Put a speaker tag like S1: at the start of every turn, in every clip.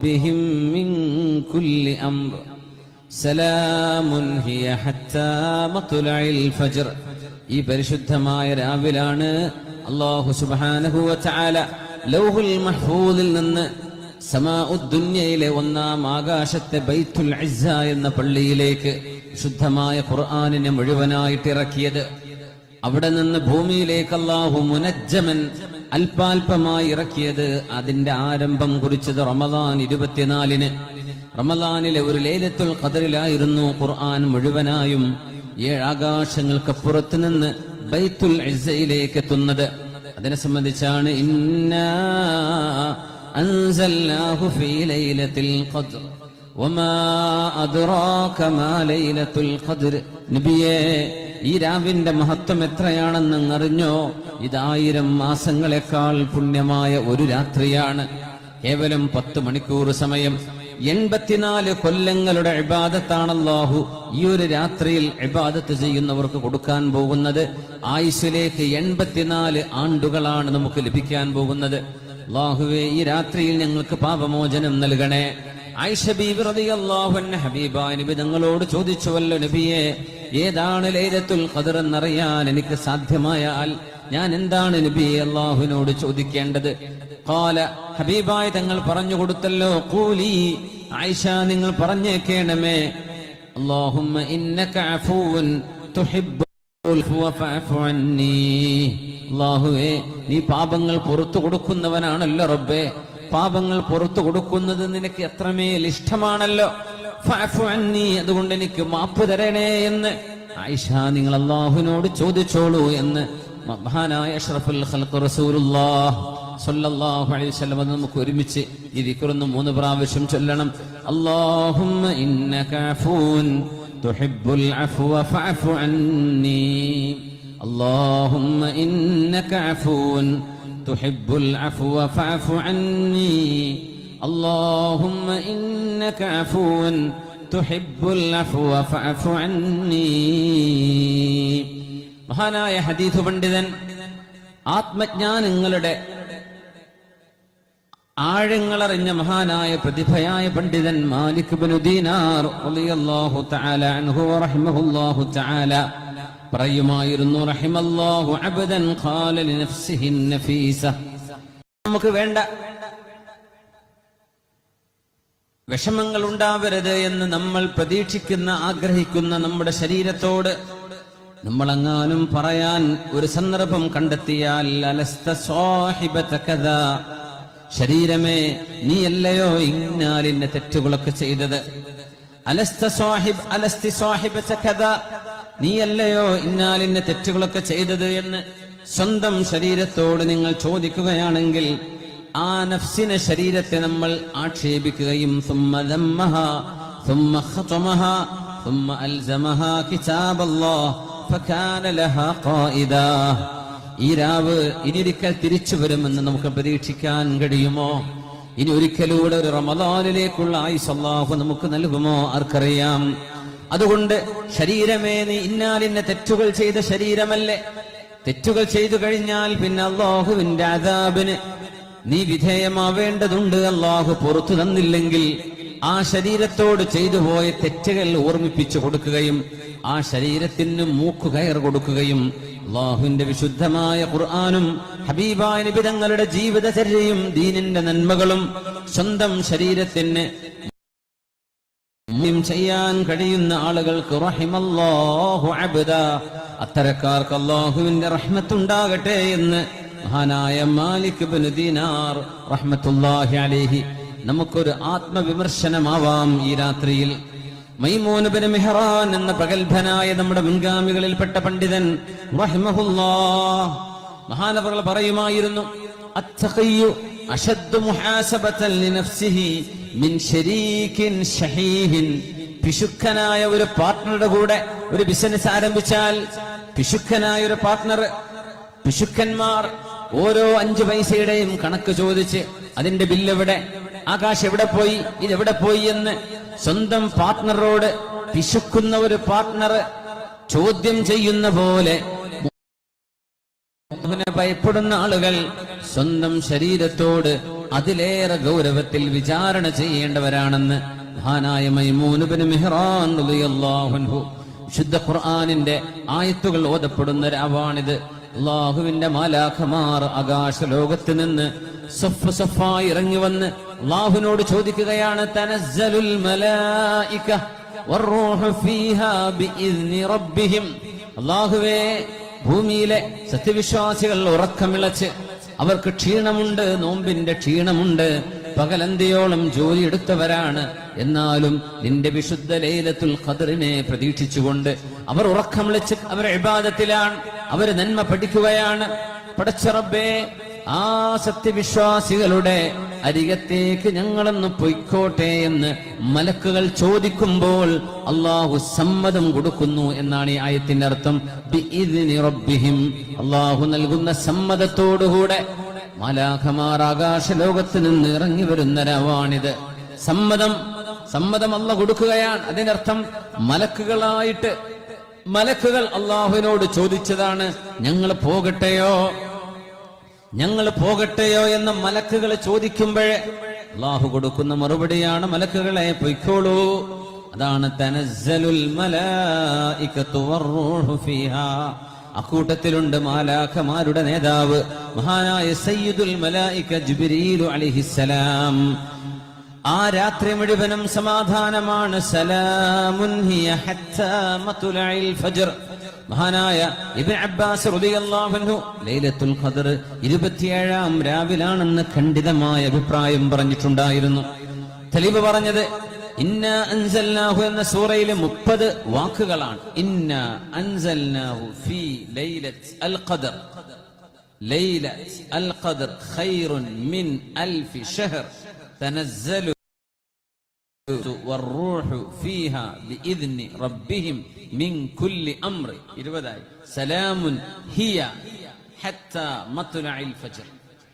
S1: بهم من كل أمر سلام هي حتى مطلع الفجر ഈ പരിശുദ്ധമായ രാവിലാണ് അള്ളാഹു സുബാനഹുവ ചാല ലൗഹുൽ മഹ്ഫൂദിൽ നിന്ന് സമാ ഉദ്ദുന്യയിലെ ഒന്നാം ആകാശത്തെ ബൈത്തുൽ ഇസ്സ എന്ന പള്ളിയിലേക്ക് ശുദ്ധമായ ഖുർആാനിനെ മുഴുവനായിട്ട് ഇറക്കിയത് അവിടെ നിന്ന് ഭൂമിയിലേക്ക് അള്ളാഹു മുനജ്ജമൻ അല്പാൽപമായി ഇറക്കിയത് അതിന്റെ ആരംഭം കുറിച്ചത് റമദാൻ ഇരുപത്തിനാലിന്. റമദാനിലെ ഒരു ലേലത്തുൽ ഖദറിലായിരുന്നു ഖുർആൻ മുഴുവനായും ഏഴാകാശങ്ങൾക്കപ്പുറത്ത് നിന്ന് ബൈത്തുൽ ഇസയിലേക്ക് എത്തുന്നത് അതിനെ സംബന്ധിച്ചാണ് നബിയേ ഈ രാവിന്റെ മഹത്വം എത്രയാണെന്ന് അറിഞ്ഞോ ഇതായിരം മാസങ്ങളെക്കാൾ പുണ്യമായ ഒരു രാത്രിയാണ്. കേവലം പത്ത് മണിക്കൂർ സമയം. എൺപത്തിനാല് കൊല്ലങ്ങളുടെ ഇബാദത്താണ് അല്ലാഹു ഈ ഒരു രാത്രിയിൽ ഇബാദത്ത് ചെയ്യുന്നവർക്ക് കൊടുക്കാൻ പോകുന്നത്. ആയുസിലേക്ക് എൺപത്തിനാല് ആണ്ടുകളാണ് നമുക്ക് ലഭിക്കാൻ പോകുന്നത്. അള്ളാഹുവെ ഈ രാത്രിയിൽ ഞങ്ങൾക്ക് പാപമോചനം നൽകണേ. ആയിഷ ബീബി റളിയല്ലാഹു അൻഹ ഹബീബായ നബി തങ്ങളോട് ചോദിച്ചുവല്ലോ നബിയെ ഏതാണ് ലൈലത്തുൽ ഖദർ എന്നറിയാൻ എനിക്ക് സാധ്യമായാൽ ഞാൻ എന്താണ് നബി അള്ളാഹുവിനോട് ചോദിക്കേണ്ടത്? കാല ഹബീബായ തങ്ങൾ പറഞ്ഞു കൊടുത്തല്ലോ കൂലി ആയിഷ നിങ്ങൾ പറഞ്ഞേക്കേണമേ. അല്ലാഹുമ്മ ഇന്നക അഫൂൻ തുഹിബ്ബു അള്ളാഹുവേ നീ പാപങ്ങൾ പുറത്തു കൊടുക്കുന്നവനാണല്ലോ റബ്ബേ. പാപങ്ങൾ പുറത്തു കൊടുക്കുന്നത് നിനക്ക് എത്രമേൽ ഇഷ്ടമാണല്ലോ? അതുകൊണ്ട് എനിക്ക് മാപ്പ് തരണേ എന്ന്. ആയിഷ നിങ്ങൾ അള്ളാഹുവിനോട് ചോദിച്ചോളൂ എന്ന്. മഹാനായ അഷ്റഫുൽ ഖൽഖ് റസൂലുള്ളാഹ് സല്ലല്ലാഹു അലൈഹി വസല്ലം നമുക്ക് ഒരുമിച്ച് ഈ ദിക്റൊന്ന് മൂന്ന് പ്രാവശ്യം ചൊല്ലണം. അല്ലാഹുമ്മ ഇന്നക അഫൂൻ തുഹിബ്ബുൽ അഫ്വ ഫഅഫു അന്നി. അല്ലാഹുമ്മ ഇന്നക അഫൂൻ تحب العفو فاعف عني اللهم إنك عفو تحب العفو فاعف عني മഹാനായ ഹദീസ് പണ്ഡിതൻ ആത്മജ്ഞാനങ്ങളുടെ ആഴങ്ങളറിഞ്ഞ മഹാനായ പ്രതിഭയായ പണ്ഡിതൻ മാലിക് ബിൻ ദീനാർ റളിയല്ലാഹു തആല അൻഹു റഹിമഹുല്ലാഹു തആല പറയുമായിരുന്നു റഹിമല്ലാഹു ഖാല നമുക്ക് വേണ്ട വിഷമങ്ങൾ ഉണ്ടാവരുത് എന്ന് നമ്മൾ പ്രതീക്ഷിക്കുന്ന ആഗ്രഹിക്കുന്ന നമ്മുടെ ശരീരത്തോട് നമ്മളെങ്ങാനും പറയാൻ ഒരു സന്ദർഭം കണ്ടെത്തിയാൽ അലസ്ത സ്വാഹിബത കഥാ ശരീരമേ നീയല്ലയോ ഇന്നാലിന്റെ തെറ്റുകളൊക്കെ ചെയ്തത്? അലസ്ത സ്വാഹിബ് അലസ്തി സ്വാഹിബ കഥാ നീയല്ലയോ ഇന്നാലിന്ന തെറ്റുകളൊക്കെ ചെയ്തത് എന്ന് സ്വന്തം ശരീരത്തോട് നിങ്ങൾ ചോദിക്കുകയാണെങ്കിൽ ആ നഫ്സിനെ ശരീരത്തെ നമ്മൾ ആക്ഷേപിക്കുകയും ഈ രാവ് ഇനിയൊരിക്കൽ തിരിച്ചു വരുമെന്ന് നമുക്ക് പ്രതീക്ഷിക്കാൻ കഴിയുമോ? ഇനി ഒരിക്കലൂടെ ഒരു റമദാനിലേക്കുള്ള ആയുസ് അള്ളാഹു നമുക്ക് നൽകുമോ? ആർക്കറിയാം. അതുകൊണ്ട് ശരീരമേ നീ ഇന്നാലിന്ന തെറ്റുകൾ ചെയ്ത ശരീരമല്ലേ? തെറ്റുകൾ ചെയ്തു കഴിഞ്ഞാൽ പിന്നെ അള്ളാഹുവിന്റെ അതാബിന് നീ വിധേയമാവേണ്ടതുണ്ട്. അള്ളാഹു പുറത്തു തന്നില്ലെങ്കിൽ ആ ശരീരത്തോട് ചെയ്തു പോയ തെറ്റുകൾ ഓർമ്മിപ്പിച്ചു കൊടുക്കുകയും ആ ശരീരത്തിന് മൂക്കു കയർ കൊടുക്കുകയും അള്ളാഹുവിന്റെ വിശുദ്ധമായ ഖുർആാനും ഹബീബായ നിബിതങ്ങളുടെ ജീവിതചര്യയും ദീനിന്റെ നന്മകളും സ്വന്തം ശരീരത്തിന് മുമ്യം ചെയ്യാൻ കഴിയുന്ന ആളുകൾക്ക് റഹിമല്ലാഹു അബ്ദ. അത്തരക്കാർക്ക് അള്ളാഹുവിന്റെ റഹ്മത്തുണ്ടാകട്ടെ എന്ന് മഹാനായ മാലിക് അലൈഹി നമുക്കൊരു ആത്മവിമർശനമാവാം ഈ രാത്രിയിൽ. മൈമൂൻ ബിൻ മെഹ്റാൻ എന്ന പ്രഗത്ഭനായ നമ്മുടെ മുൻഗാമികളിൽപ്പെട്ട പണ്ഡിതൻ മഹാനവർ പറയുമായിരുന്നു അഷദ്ദു മുഹാസബതൻ ലിനഫ്സിഹി മിൻ ശരീകിൻ ഷഹീഹിൻ. പിശുക്കനായ ഒരു പാർട്ട്ണറുടെ കൂടെ ഒരു ബിസിനസ് ആരംഭിച്ചാൽ പിശുക്കനായ ഒരു പാർട്ണർ പിശുക്കന്മാർ ഓരോ അഞ്ചു പൈസയുടെയും കണക്ക് ചോദിച്ച് അതിന്റെ ബില്ലെവിടെ ആകാശ് എവിടെ പോയി ഇതെവിടെ പോയി എന്ന് സ്വന്തം പാർട്ണറോട് പിശുക്കുന്ന ഒരു പാർട്ണർ ചോദ്യം ചെയ്യുന്ന പോലെ. ഭയപ്പെടുന്ന ആളുകൾ സ്വന്തം ശരീരത്തോട് അതിലേറെ ഗൗരവത്തിൽ വിചാരണ ചെയ്യേണ്ടവരാണെന്ന് മഹാനായ മൈമൂനുബിന് മെഹ്റാൻ റളിയല്ലാഹു ശുദ്ധ ഖുർആാനിന്റെ ആയത്തുകൾ ഓതപ്പെടുന്ന രാവാണിത് അള്ളാഹുവിന്റെ മാലാഖമാർ ആകാശ ലോകത്ത് നിന്ന് സഫ് സഫായി ഇറങ്ങി വന്ന് അള്ളാഹുവിനോട് ചോദിക്കുകയാണ് തനസ്സലുൽ മലായിക വറൂഹു ഫീഹാ ബിഇذن റബ്ബിഹിം. അള്ളാഹുവേ ഭൂമിയിലെ സത്യവിശ്വാസികൾ ഉറക്കമിളച്ച് അവർക്ക് ക്ഷീണമുണ്ട് നോമ്പിന്റെ ക്ഷീണമുണ്ട്. പകലന്തിയോളം ജോലി എടുത്തവരാണ്. എന്നാലും നിന്റെ വിശുദ്ധ ലൈലത്തുൽ ഖദറിനെ പ്രതീക്ഷിച്ചുകൊണ്ട് അവർ ഉറക്കം വിളിച്ച് അവർ ഇബാദത്തിലാണ്. അവർ നന്മ പഠിക്കുകയാണ്. പടച്ചറബേ ആ സത്യവിശ്വാസികളുടെ അരികത്തേക്ക് ഞങ്ങളൊന്ന് പൊയ്ക്കോട്ടെ എന്ന് മലക്കുകൾ ചോദിക്കുമ്പോൾ അള്ളാഹു സമ്മതം കൊടുക്കുന്നു എന്നാണ് ഈ ആയത്തിന്റെ അർത്ഥം. അള്ളാഹു നൽകുന്ന സമ്മതത്തോടുകൂടെ മലാഖമാർ ആകാശ ലോകത്ത് നിന്ന് ഇറങ്ങി വരുന്നരവാണിത് സമ്മതം സമ്മതം അല്ല കൊടുക്കുകയാണ്. അതിനർത്ഥം മലക്കുകളായിട്ട് മലക്കുകൾ അള്ളാഹുവിനോട് ചോദിച്ചതാണ് ഞങ്ങൾ പോകട്ടെയോ? ഞങ്ങൾ പോകട്ടെയോ എന്ന് മലക്കുകളെ ചോദിക്കുമ്പോഴേ അള്ളാഹു കൊടുക്കുന്ന മറുപടിയാണ് മലക്കുകളെ പൊയ്ക്കോളൂ. അതാണ് തനസലുൽ അക്കൂട്ടത്തിലുണ്ട് മാലാഖമാരുടെ നേതാവ് മഹാനായ സയ്യിദുൽ മലായിക ജുബിരീലു അലിഹിസലാം ആ രാത്രി മുഴുവനും സമാധാനമാണ്. സലാമുൻ ഹിയ ഹത്താ മത്ലഇൽ ഫജ്ർ. മഹാനായ ഇബിൻ അബ്ബാസ് റുദിയല്ലാഹു ലൈലത്തുൽ ഖദർ ഇരുപത്തിയേഴാം രാവിലാണെന്ന് ഖണ്ഡിതമായ അഭിപ്രായം പറഞ്ഞിട്ടുണ്ടായിരുന്നു. തലീബ് പറഞ്ഞത് ഇന്ന അൻസൽനാഹു എന്ന സൂറയിലെ മുപ്പത് വാക്കുകളാണ്. ഇന്ന അൻസൽനാഹു ഫീ ലൈലത്ത് അൽ ഖദർ. ലൈലത്ത് അൽ ഖദർ ഖൈറുൻ മിൻ അൽഫി ഷഹർ. തനസ്സലു സലാമുൻ ഹിയ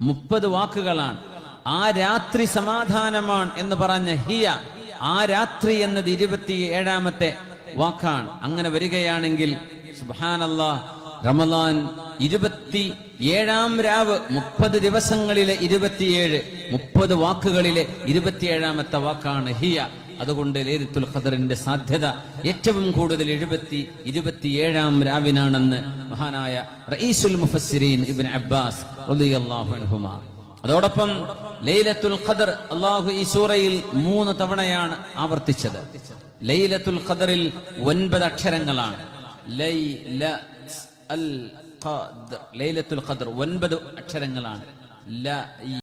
S1: മുപ്പത് വാക്കുകളാണ്. ആ രാത്രി സമാധാനമാണ് എന്ന് പറഞ്ഞ ഹിയ ആ രാത്രി എന്നത് ഇരുപത്തി ഏഴാമത്തെ വാക്കാണ്. അങ്ങനെ വരികയാണെങ്കിൽ സുബാനല്ലാഹ് റമദാൻ ഇരുപത്തി ഏഴാം രാവ് മുപ്പത് ദിവസങ്ങളിലെ ഇരുപത്തിയേഴ് മുപ്പത് വാക്കുകളിലെ ഇരുപത്തിയേഴാമത്തെ വാക്കാണ് ഹിയ. അതുകൊണ്ട് ലേരിത്തുൽ ഖദറിന്റെ സാധ്യത ഏറ്റവും കൂടുതൽ എഴുപത്തി ഇരുപത്തിയേഴാം രാവിനാണെന്ന് മഹാനായ റഈസുൽ മുഫസ്സിരീൻ ഇബിൻ അബ്ബാസ് അതോടൊപ്പം ലൈലത്തുൽ ഖദർ അള്ളാഹു ഈ സൂറയിൽ മൂന്ന് തവണയാണ് ആവർത്തിച്ചത്. ലൈലത്തുൽ ഖദറിൽ ഒൻപത് അക്ഷരങ്ങളാണ്. ലൈല അൽ ലൈലത്തുൽ ഖദർ ഒൻപത് അക്ഷരങ്ങളാണ്.